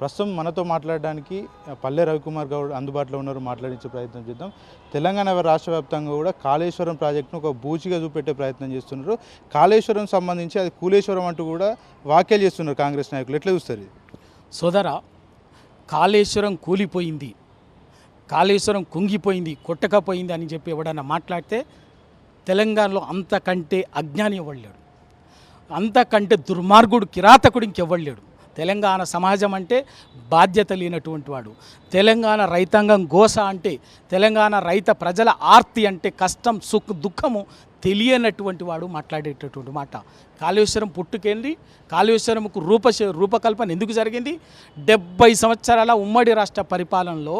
ప్రస్తుతం మనతో మాట్లాడడానికి పల్లె రవికుమార్ గౌడ్ అందుబాటులో ఉన్నారు మాట్లాడించే ప్రయత్నం చేద్దాం. తెలంగాణ రాష్ట్ర వ్యాప్తంగా కూడా కాళేశ్వరం ప్రాజెక్టును ఒక బూచిగా చూపెట్టే ప్రయత్నం చేస్తున్నారు. కాళేశ్వరం సంబంధించి అది కూలేశ్వరం అంటూ కూడా వ్యాఖ్యలు చేస్తున్నారు కాంగ్రెస్ నాయకులు. ఎట్లా చూస్తారు ఇది? కాళేశ్వరం కూలిపోయింది. కాళేశ్వరం కుంగిపోయింది కొట్టకపోయింది అని చెప్పి ఎవడన్నా మాట్లాడితే తెలంగాణలో అంతకంటే అజ్ఞాని ఇవ్వలేడు అంతకంటే దుర్మార్గుడు కిరాతకుడు ఇంకెవ్వలేడు తెలంగాణ సమాజం అంటే బాధ్యత లేనటువంటి వాడు. తెలంగాణ రైతాంగం గోస అంటే తెలంగాణ రైత ప్రజల ఆర్తి అంటే కష్టం సుఖ దుఃఖము తెలియనటువంటి వాడు మాట్లాడేటటువంటి మాట. కాళేశ్వరం పుట్టుకెళ్ళి కాళేశ్వరంకు రూప రూపకల్పన ఎందుకు జరిగింది? డెబ్బై సంవత్సరాల ఉమ్మడి రాష్ట్ర పరిపాలనలో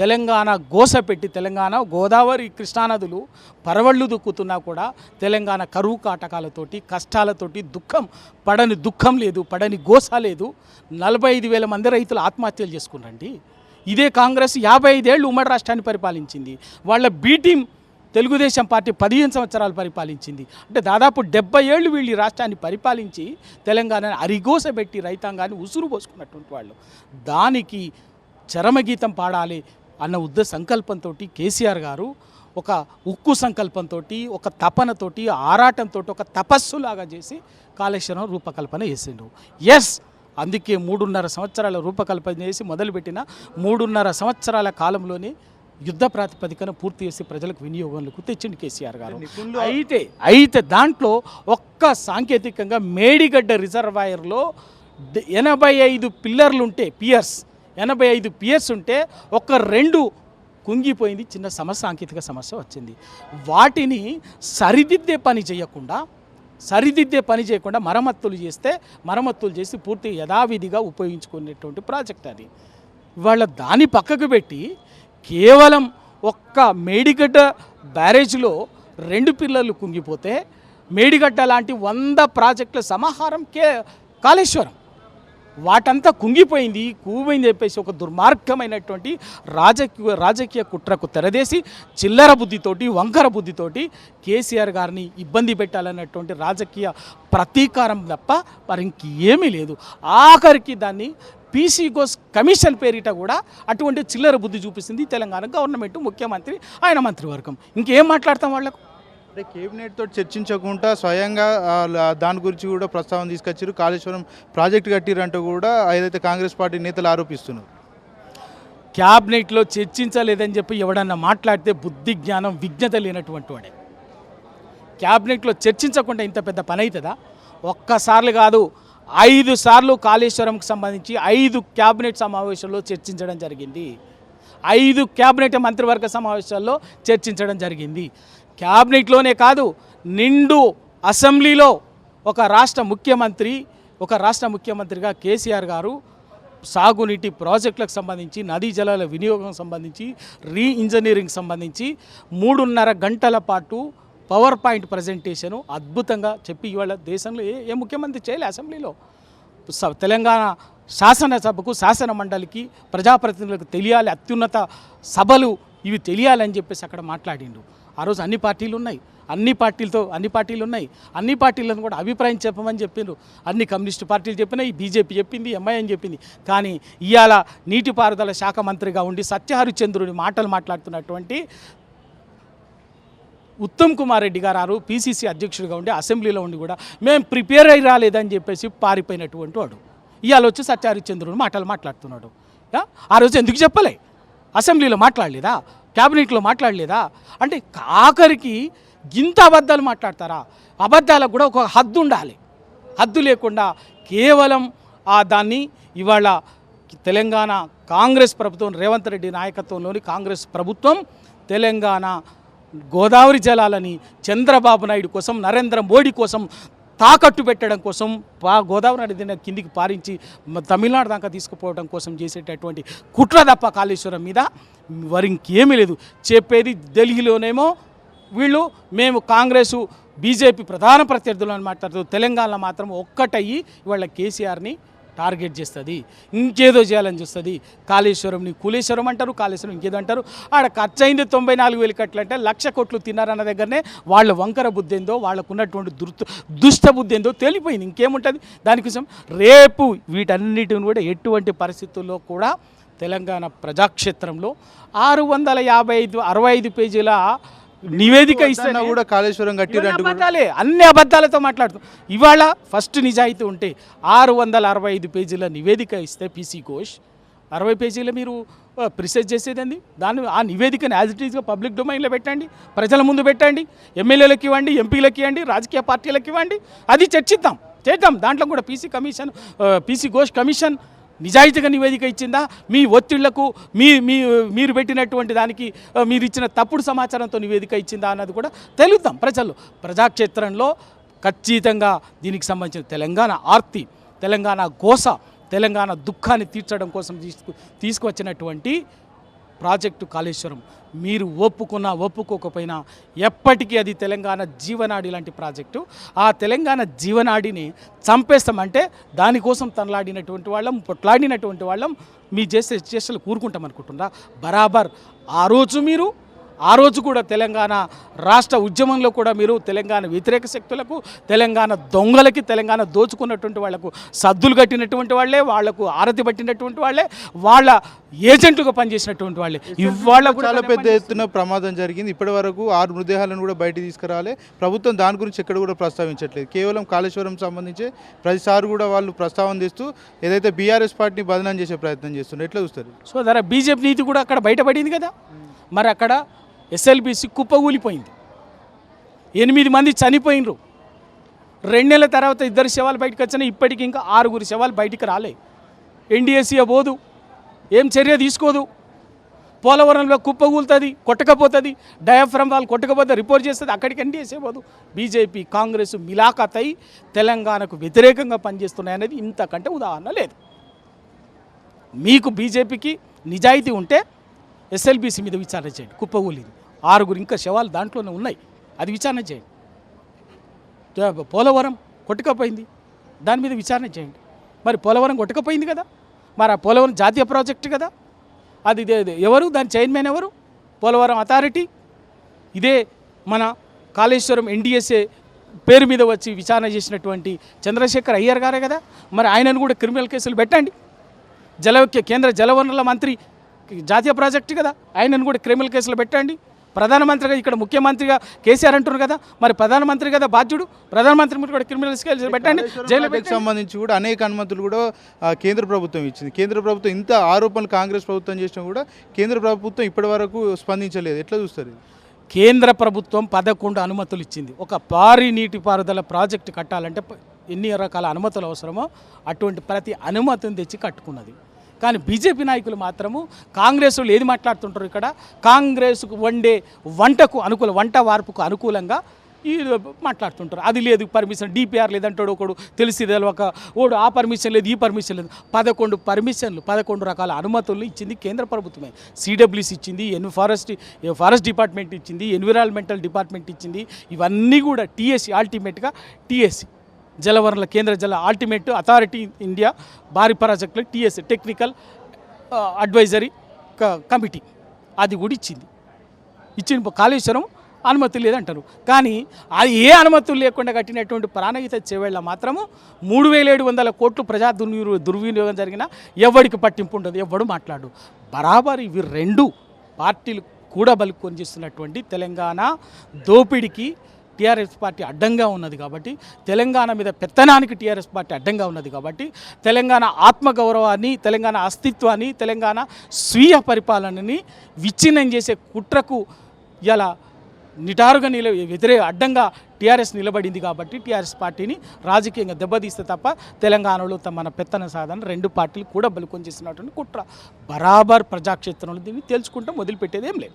తెలంగాణ గోస పెట్టి తెలంగాణ గోదావరి కృష్ణానదులు పరవళ్ళు దుక్కుతున్నా కూడా తెలంగాణ కరువు కాటకాలతోటి కష్టాలతోటి దుఃఖం పడని దుఃఖం లేదు పడని గోస లేదు. నలభై ఐదు వేల మంది రైతులు ఆత్మహత్యలు చేసుకున్నారండి. ఇదే కాంగ్రెస్ యాభై ఐదేళ్ళు ఉమ్మడి రాష్ట్రాన్ని పరిపాలించింది. వాళ్ళ బీటీం తెలుగుదేశం పార్టీ పదిహేను సంవత్సరాలు పరిపాలించింది. అంటే దాదాపు డెబ్బై ఏళ్ళు వీళ్ళు రాష్ట్రాన్ని పరిపాలించి తెలంగాణను అరిగోసబెట్టి రైతాంగాన్ని ఉసురు పోసుకున్నటువంటి వాళ్ళు. దానికి చరమగీతం పాడాలి అన్న ఉద్ద సంకల్పంతో కేసీఆర్ గారు ఒక ఉక్కు సంకల్పంతో ఒక తపనతోటి ఆరాటంతో ఒక తపస్సులాగా చేసి కాళేశ్వరం రూపకల్పన చేసిండు ఎస్ అందుకే మూడున్నర సంవత్సరాల రూపకల్పన చేసి మొదలుపెట్టిన మూడున్నర సంవత్సరాల కాలంలోనే యుద్ధ ప్రాతిపదికన పూర్తి చేసి ప్రజలకు వినియోగంలోకి తెచ్చిండు కేసీఆర్ గారు. అయితే అయితే దాంట్లో ఒక్క సాంకేతికంగా మేడిగడ్డ రిజర్వాయర్లో ఎనభై ఐదు పిల్లర్లు ఉంటే పియర్స్ ఎనభై ఐదు పియర్స్ ఉంటే ఒక రెండు కుంగిపోయింది చిన్న సమస్య సాంకేతిక సమస్య వచ్చింది. వాటిని సరిదిద్దే పని చేయకుండా సరిదిద్దే పని చేయకుండా మరమ్మతులు చేస్తే మరమ్మతులు చేసి పూర్తి యథావిధిగా ఉపయోగించుకునేటువంటి ప్రాజెక్ట్ అది. ఇవాళ దాన్ని పక్కకు పెట్టి కేవలం ఒక్క మేడిగడ్డ బ్యారేజ్లో రెండు పిల్లలు కుంగిపోతే మేడిగడ్డ లాంటి వంద ప్రాజెక్టుల సమాహారం కే కాళేశ్వరం. వాటంతా కుంగిపోయింది కూపోయింది చెప్పేసి ఒక దుర్మార్గమైనటువంటి రాజకీయ రాజకీయ కుట్రకు తెరదేసి చిల్లర బుద్ధితోటి వంకర బుద్ధితోటి కేసీఆర్ గారిని ఇబ్బంది పెట్టాలన్నటువంటి రాజకీయ ప్రతీకారం తప్ప మరి ఇంకేమీ లేదు. ఆఖరికి దాన్ని పీసీ గోస్ కమిషన్ పేరిట కూడా అటువంటి చిల్లర బుద్ధి చూపిస్తుంది తెలంగాణ గవర్నమెంట్ ముఖ్యమంత్రి ఆయన మంత్రివర్గం. ఇంకేం మాట్లాడతాం వాళ్ళకు? అంటే కేబినెట్ తోటి చర్చించకుండా స్వయంగా దాని గురించి కూడా ప్రస్తావన తీసుకొచ్చారు కాళేశ్వరం ప్రాజెక్ట్ కట్టిరంటూ కూడా ఏదైతే కాంగ్రెస్ పార్టీ నేతలు ఆరోపిస్తున్నారు. క్యాబినెట్లో చర్చించలేదని చెప్పి ఎవడన్నా మాట్లాడితే బుద్ధి జ్ఞానం విజ్ఞత లేనటువంటి వాడే. క్యాబినెట్లో చర్చించకుండా ఇంత పెద్ద పని అవుతుందా ఒక్కసార్లు కాదు ఐదు సార్లు కాళేశ్వరంకి సంబంధించి ఐదు క్యాబినెట్ సమావేశంలో చర్చించడం జరిగింది. ఐదు క్యాబినెట్ మంత్రివర్గ సమావేశాల్లో చర్చించడం జరిగింది. క్యాబినెట్లోనే కాదు నిండు అసెంబ్లీలో ఒక రాష్ట్ర ముఖ్యమంత్రి ఒక రాష్ట్ర ముఖ్యమంత్రిగా కేసీఆర్ గారు సాగునీటి ప్రాజెక్టులకు సంబంధించి నదీ జలాల వినియోగం సంబంధించి రీ ఇంజనీరింగ్ సంబంధించి మూడున్నర గంటల పాటు పవర్ పాయింట్ ప్రజెంటేషను అద్భుతంగా చెప్పి ఇవాళ దేశంలో ఏ ఏ ముఖ్యమంత్రి చేయలే అసెంబ్లీలో. స- తెలంగాణ శాసనసభకు శాసన మండలికి ప్రజాప్రతినిధులకు తెలియాలి అత్యున్నత సభలు ఇవి తెలియాలని చెప్పేసి అక్కడ మాట్లాడిండు. ఆ రోజు అన్ని పార్టీలు ఉన్నాయి. అన్ని పార్టీలతో అన్ని పార్టీలు ఉన్నాయి. అన్ని పార్టీలను కూడా అభిప్రాయం చెప్పమని చెప్పిండ్రు అన్ని కమ్యూనిస్టు పార్టీలు చెప్పినాయి బీజేపీ చెప్పింది ఎంఐఎం చెప్పింది. కానీ ఇవాళ నీటిపారుదల శాఖ మంత్రిగా ఉండి సత్యహరిచంద్రుడి మాటలు మాట్లాడుతున్నటువంటి ఉత్తమ్ కుమార్ రెడ్డి గారు ఆరు పీసీసీ అధ్యక్షుడిగా ఉండి అసెంబ్లీలో ఉండి కూడా మేము ప్రిపేర్ అయి రాలేదని చెప్పేసి పారిపోయినటువంటి వాడు. ఇవాళ వచ్చి సత్యహరిచంద్రుడు మాటలు మాట్లాడుతున్నాడు. ఆ రోజు ఎందుకు చెప్పలే? అసెంబ్లీలో మాట్లాడలేదా? క్యాబినెట్లో మాట్లాడలేదా? అంటే ఆఖరికి గింత అబద్ధాలు మాట్లాడతారా? అబద్ధాలకు కూడా ఒక హద్దు ఉండాలి. హద్దు లేకుండా కేవలం ఆ దాన్ని ఇవాళ తెలంగాణ కాంగ్రెస్ ప్రభుత్వం రేవంత్ రెడ్డి నాయకత్వంలోని కాంగ్రెస్ ప్రభుత్వం తెలంగాణ గోదావరి జలాలని చంద్రబాబు నాయుడు కోసం నరేంద్ర మోడీ కోసం తాకట్టు పెట్టడం కోసం గోదావరి నదిని కిందికి పారించి తమిళనాడు దాకా తీసుకుపోవడం కోసం చేసేటటువంటి కుట్ర తప్ప కాళేశ్వరం మీద వారి ఇంకేమీ లేదు. చెప్పేది ఢిల్లీలోనేమో వీళ్ళు మేము కాంగ్రెసు బీజేపీ ప్రధాన ప్రత్యర్థులు అని మాట్లాడుతూ తెలంగాణలో మాత్రం ఒక్కటయ్యి ఇవాళ కేసీఆర్ని టార్గెట్ చేస్తుంది. ఇంకేదో చేయాలని చూస్తుంది. కాళేశ్వరంని కులేశ్వరం అంటారు కాళేశ్వరం ఇంకేదో అంటారు. ఆడ ఖర్చు అయింది తొంభై నాలుగు వేలు కట్లు అంటే లక్ష కోట్లు తిన్నారన్న దగ్గరనే వాళ్ళ వంకర బుద్ధి ఏందో వాళ్ళకు ఉన్నటువంటి దుర్త దుష్ట బుద్ధి ఏందో తెలిపోయింది. ఇంకేముంటుంది? దానికోసం రేపు వీటన్నిటిని కూడా ఎటువంటి పరిస్థితుల్లో కూడా తెలంగాణ ప్రజాక్షేత్రంలో ఆరు వందల యాభై ఐదు అరవై ఐదు పేజీల నివేదిక ఇస్తే వద్దన్నా కూడా కాళేశ్వరం కట్టిరంటూ కూడా అబద్ధాలే అన్ని అబద్ధాలతో మాట్లాడుతాం. ఇవాళ ఫస్ట్ నిజాయితీ ఉంటే ఆరు వందల అరవై ఐదు పేజీల నివేదిక ఇస్తే పీసీ ఘోష్. అరవై పేజీలు మీరు ప్రిసెస్ చేసేదండి? దాన్ని ఆ నివేదికను యాజ్ ఇట్ ఈస్గా పబ్లిక్ డొమైన్లో పెట్టండి ప్రజల ముందు పెట్టండి ఎమ్మెల్యేలకు ఇవ్వండి ఎంపీలకు ఇవ్వండి రాజకీయ పార్టీలకు ఇవ్వండి. అది చర్చిద్దాం చేద్దాం. దాంట్లో కూడా PC commission PC Ghosh commission నిజాయితీగా నివేదిక ఇచ్చిందా? మీ ఒత్తిళ్ళకు మీ మీ మీరు పెట్టినటువంటి దానికి మీరు ఇచ్చిన తప్పుడు సమాచారంతో నివేదిక ఇచ్చిందా అన్నది కూడా తెలుద్దాం ప్రజలు ప్రజాక్షేత్రంలో ఖచ్చితంగా దీనికి సంబంధించిన తెలంగాణ ఆర్తి తెలంగాణ గోస తెలంగాణ దుఃఖాన్ని తీర్చడం కోసం తీసుకు తీసుకువచ్చినటువంటి ప్రాజెక్టు కాళేశ్వరం. మీరు ఒప్పుకున్నా ఒప్పుకోకపోయినా ఎప్పటికీ అది తెలంగాణ జీవనాడి లాంటి ప్రాజెక్టు. ఆ తెలంగాణ జీవనాడిని చంపేస్తామంటే దానికోసం తనలాడినటువంటి వాళ్ళం పొట్లాడినటువంటి వాళ్ళం మీ చేసే చేష్టలు కూరుకుంటాం అనుకుంటున్నా బరాబర్. ఆ రోజు మీరు ఆ రోజు కూడా తెలంగాణ రాష్ట్ర ఉద్యమంలో కూడా మీరు తెలంగాణ వ్యతిరేక శక్తులకు తెలంగాణ దొంగలకి తెలంగాణ దోచుకున్నటువంటి వాళ్ళకు సద్దులు కట్టినటువంటి వాళ్ళే వాళ్ళకు ఆరతి పట్టినటువంటి వాళ్ళే వాళ్ళ ఏజెంట్లుగా పనిచేసినటువంటి వాళ్ళే ఇవాళ కూడా చాలా పెద్ద ఎత్తున ప్రమాదం జరిగింది. ఇప్పటి వరకు ఆరు మృతదేహాలను కూడా బయట తీసుకురాలే. ప్రభుత్వం దాని గురించి ఎక్కడ కూడా ప్రస్తావించట్లేదు. కేవలం కాళేశ్వరం సంబంధించి ప్రతిసారి కూడా వాళ్ళు ప్రస్తావన చేస్తూ ఏదైతే బీఆర్ఎస్ పార్టీని బదనాం చేసే ప్రయత్నం చేస్తున్నారు. ఎట్లా చూస్తారు? సో ధర బీజేపీ నీతి కూడా అక్కడ బయటపడింది కదా? మరి అక్కడ ఎస్ఎల్బిసి కుప్పగూలిపోయింది ఎనిమిది మంది చనిపోయినరు. రెండు నెలల తర్వాత ఇద్దరు శవాలు బయటకు వచ్చినా ఇప్పటికి ఇంకా ఆరుగురు శవాలు బయటికి రాలే. ఎన్డీఎస్సీ పోదు. ఏం చర్య తీసుకోదు. పోలవరంలో కుప్పగూలుతుంది కొట్టకపోతుంది. డయాఫ్రమ్ వాళ్ళు కొట్టకపోతే రిపోర్ట్ చేస్తుంది. అక్కడికి ఎన్డీఎస్ఏ పోదు. బీజేపీ కాంగ్రెస్ మిలాఖత్ అయి తెలంగాణకు వ్యతిరేకంగా పనిచేస్తున్నాయనేది ఇంతకంటే ఉదాహరణ లేదు. మీకు బీజేపీకి నిజాయితీ ఉంటే ఎస్ఎల్బీసీ మీద విచారణ చేయండి. కుప్పగూలింది ఆరుగురు ఇంకా శవాలు దాంట్లోనే ఉన్నాయి. అది విచారణ చేయండి. పోలవరం కొట్టుకపోయింది. దాని మీద విచారణ చేయండి. మరి పోలవరం కొట్టుకపోయింది కదా? మరి ఆ పోలవరం జాతీయ ప్రాజెక్టు కదా? అది ఎవరు? దాని చైర్మన్ ఎవరు? పోలవరం అథారిటీ? ఇదే మన కాళేశ్వరం ఎన్డీఎస్ఏ పేరు మీద వచ్చి విచారణ చేసినటువంటి చంద్రశేఖర్ అయ్యర్ గారే కదా? మరి ఆయనను కూడా క్రిమినల్ కేసులు పెట్టండి. జల కేంద్ర జలవనరుల మంత్రి జాతీయ ప్రాజెక్టు కదా? ఆయనను కూడా క్రిమినల్ కేసులు పెట్టండి. ప్రధానమంత్రిగా ఇక్కడ ముఖ్యమంత్రిగా కేసీఆర్ అంటున్నారు కదా మరి ప్రధానమంత్రి కదా బాధ్యుడు? ప్రధానమంత్రి మీద కూడా క్రిమినల్ కేసులు పెట్టండి జైలు ప్రాజెక్ట్ సంబంధించి కూడా అనేక అనుమతులు కూడా కేంద్ర ప్రభుత్వం ఇచ్చింది. కేంద్ర ప్రభుత్వం ఇంత ఆరోపణలు కాంగ్రెస్ ప్రభుత్వం చేసినా కూడా కేంద్ర ప్రభుత్వం ఇప్పటి వరకు స్పందించలేదు. ఎట్లా చూస్తారు? కేంద్ర ప్రభుత్వం పదకొండు అనుమతులు ఇచ్చింది. ఒక భారీ నీటిపారుదల ప్రాజెక్టు కట్టాలంటే ఎన్ని రకాల అనుమతులు అవసరమో అటువంటి ప్రతి అనుమతిని తెచ్చి కట్టుకున్నది. కానీ బీజేపీ నాయకులు మాత్రము కాంగ్రెస్ వాళ్ళు ఏది మాట్లాడుతుంటారు ఇక్కడ కాంగ్రెస్కు వండే వంటకు అనుకూల వంట వార్పుకు అనుకూలంగా ఈ మాట్లాడుతుంటారు. అది లేదు పర్మిషన్ డిపిఆర్ లేదంటాడు ఒకడు తెలిసి ఒక ఓడు ఆ పర్మిషన్ లేదు ఈ పర్మిషన్ లేదు. పదకొండు పర్మిషన్లు పదకొండు రకాల అనుమతులు ఇచ్చింది కేంద్ర ప్రభుత్వమే. సిడబ్ల్యూసి ఇచ్చింది ఎన్ ఫారెస్ట్ ఫారెస్ట్ డిపార్ట్మెంట్ ఇచ్చింది ఎన్విరాన్మెంటల్ డిపార్ట్మెంట్ ఇచ్చింది ఇవన్నీ కూడా టీఎస్సీ అల్టిమేట్గా టీఎస్సీ జలవనరుల కేంద్ర జల అల్టిమేట్ అథారిటీ ఇండియా భారీ ప్రాజెక్టులు టీఎస్ టెక్నికల్ అడ్వైజరీ కమిటీ అది కూడా ఇచ్చింది ఇచ్చిన కాళేశ్వరం అనుమతి లేదంటారు. కానీ అది ఏ అనుమతులు లేకుండా కట్టినటువంటి ప్రాణహిత చేవేళ్ళ మాత్రము మూడు వేల ఏడు వందల కోట్లు ప్రజా దుర్వినియో దుర్వినియోగం జరిగిన ఎవరికి పట్టింపు ఉండదు. ఎవడు మాట్లాడు. బరాబర్ ఇవి రెండు పార్టీలు కూడా బలుకొని చేస్తున్నటువంటి తెలంగాణ దోపిడికి టీఆర్ఎస్ పార్టీ అడ్డంగా ఉన్నది కాబట్టి తెలంగాణ మీద పెత్తనానికి టీఆర్ఎస్ పార్టీ అడ్డంగా ఉన్నది కాబట్టి తెలంగాణ ఆత్మగౌరవాన్ని తెలంగాణ అస్తిత్వాన్ని తెలంగాణ స్వీయ పరిపాలనని విచ్ఛిన్నం చేసే కుట్రకు ఇలా నిటారుగా నిల వ్యతిరే అడ్డంగా టీఆర్ఎస్ నిలబడింది కాబట్టి టీఆర్ఎస్ పార్టీని రాజకీయంగా దెబ్బతీస్తే తప్ప తెలంగాణలో తమ పెత్తన సాధన రెండు పార్టీలు కూడా బలుకొని చేసినటువంటి కుట్ర. బరాబర్ ప్రజాక్షేత్రంలో దీన్ని తేల్చుకుంటాం వదిలిపెట్టేది ఏం లేదు.